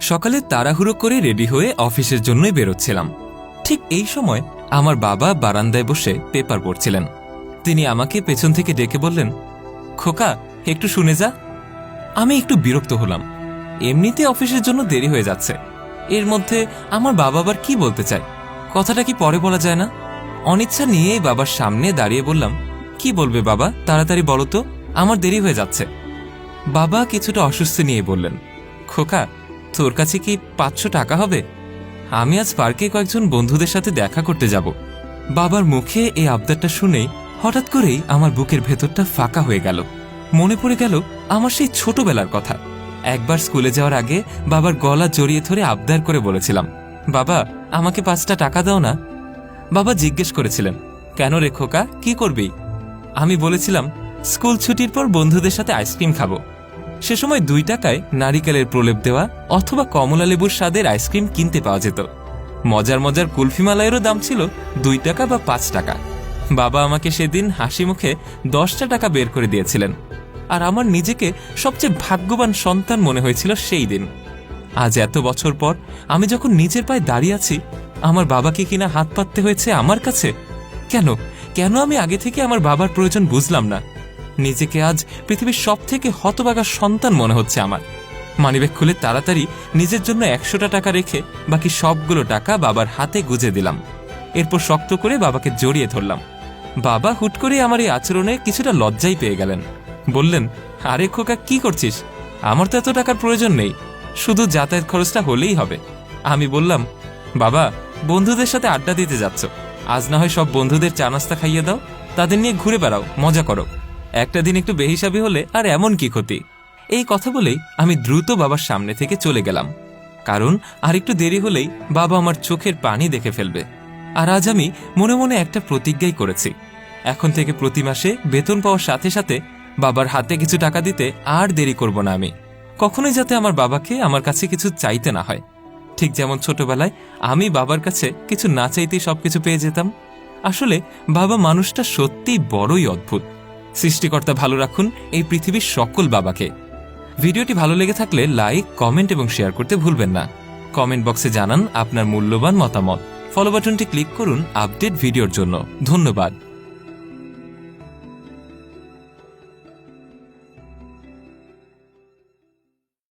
সকালে তাড়াহুড়ো করে রেডি হয়ে অফিসের জন্যই বেরোচ্ছিলাম। ঠিক এই সময় আমার বাবা বারান্দায় বসে পেপার পড়ছিলেন। তিনি আমাকে পেছন থেকে ডেকে বললেন, খোকা, একটু শুনে যা। আমি একটু বিরক্ত হলাম। এমনিতে অফিসের জন্য দেরি হয়ে যাচ্ছে। এর মধ্যে আমার বাবা আবার কি বলতে চায়? কথাটা কি পরে বলা যায় না? অনিচ্ছা নিয়েই বাবার সামনে দাঁড়িয়ে বললাম, কি বলবে বাবা? তাড়াতাড়ি বলো তো। আমার দেরি হয়ে যাচ্ছে। বাবা কিছুটা অসুস্থ নিয়ে বললেন, খোকা তোর কাছে কি পাঁচশো টাকা হবে? আমি আজ পার্কে কয়েকজন বন্ধুদের সাথে দেখা করতে যাব। বাবার মুখে এই আবদারটা শুনে হঠাৎ করেই আমার বুকের ভেতরটা ফাঁকা হয়ে গেল। মনে পড়ে গেল আমার সেই ছোটবেলার কথা। একবার স্কুলে যাওয়ার আগে বাবার গলা জড়িয়ে ধরে আবদার করে বলেছিলাম, বাবা, আমাকে পাঁচটা টাকা দাও না। বাবা জিজ্ঞেস করেছিলেন, কেন রে খোকা, কি করবি? আমি বলেছিলাম, স্কুল ছুটির পর বন্ধুদের সাথে আইসক্রিম খাব। সে সময় দুই টাকায় নারিকেলের প্রলেপ দেওয়া অথবা কমলা লেবুর স্বাদের আইসক্রিম কিনতে পাওয়া যেত। মজার মজার কুলফি মালাইয়েরও দাম ছিল দুই টাকা বা পাঁচ টাকা। বাবা আমাকে সেদিন হাসি মুখে দশটা টাকা বের করে দিয়েছিলেন। আর আমার নিজেকে সবচেয়ে ভাগ্যবান সন্তান মনে হয়েছিল সেই দিন। আজ এত বছর পর আমি যখন নিজের পায়ে দাঁড়িয়ে আছি, আমার বাবাকে কিনা হাত পাততে হয়েছে আমার কাছে? কেন? কেন আমি আগে থেকে আমার বাবার প্রয়োজন বুঝলাম না? নিজেকে আজ পৃথিবীর সব থেকে হতবাগা সন্তান মনে হচ্ছে আমার। মানিব্যাগ খুলে তাড়াতাড়ি নিজের জন্য একশোটা টাকা রেখে বাকি সবগুলো টাকা বাবার হাতে গুজে দিলাম। এরপর শক্ত করে বাবাকে জড়িয়ে ধরলাম। বাবা হুট করে আমার এই আচরণে কিছুটা লজ্জাই পেয়ে গেলেন। বললেন, আরে খোকা, কি করছিস? আমার তো এত টাকার প্রয়োজন নেই। শুধু যাতায়াত খরচটা হলেই হবে। আমি বললাম, বাবা, বন্ধুদের সাথে আড্ডা দিতে যাচ্ছ। আজ না হয় সব বন্ধুদের চা নাস্তা খাইয়ে দাও। তাদের নিয়ে ঘুরে বেড়াও, মজা করো। একটা দিন একটু বেহিসাবি হলে আর এমন কি ক্ষতি? এই কথা বলেই আমি দ্রুত বাবার সামনে থেকে চলে গেলাম। কারণ আর একটু দেরি হলেই বাবা আমার চোখের পানি দেখে ফেলবে। আর আজ আমি মনে মনে একটা প্রতিজ্ঞাই করেছি। এখন থেকে প্রতি মাসে বেতন পাওয়ার সাথে সাথে বাবার হাতে কিছু টাকা দিতে আর দেরি করব না আমি। কখনোই যাতে আমার বাবাকে আমার কাছে কিছু চাইতে না হয়। ঠিক যেমন ছোটবেলায় আমি বাবার কাছে কিছু না চাইতেই সবকিছু পেয়ে যেতাম। আসলে বাবা মানুষটা সত্যিই বড়ই অদ্ভুত। সৃষ্টিকর্তা ভালো রাখুন এই পৃথিবীর সকল বাবাকে। ভিডিওটি ভালো লেগে থাকলে লাইক, কমেন্ট এবং শেয়ার করতে ভুলবেন না। কমেন্ট বক্সে জানান আপনার মূল্যবান মতামত। ফলো বাটনটি ক্লিক করুন আপডেট ভিডিওর জন্য। ধন্যবাদ।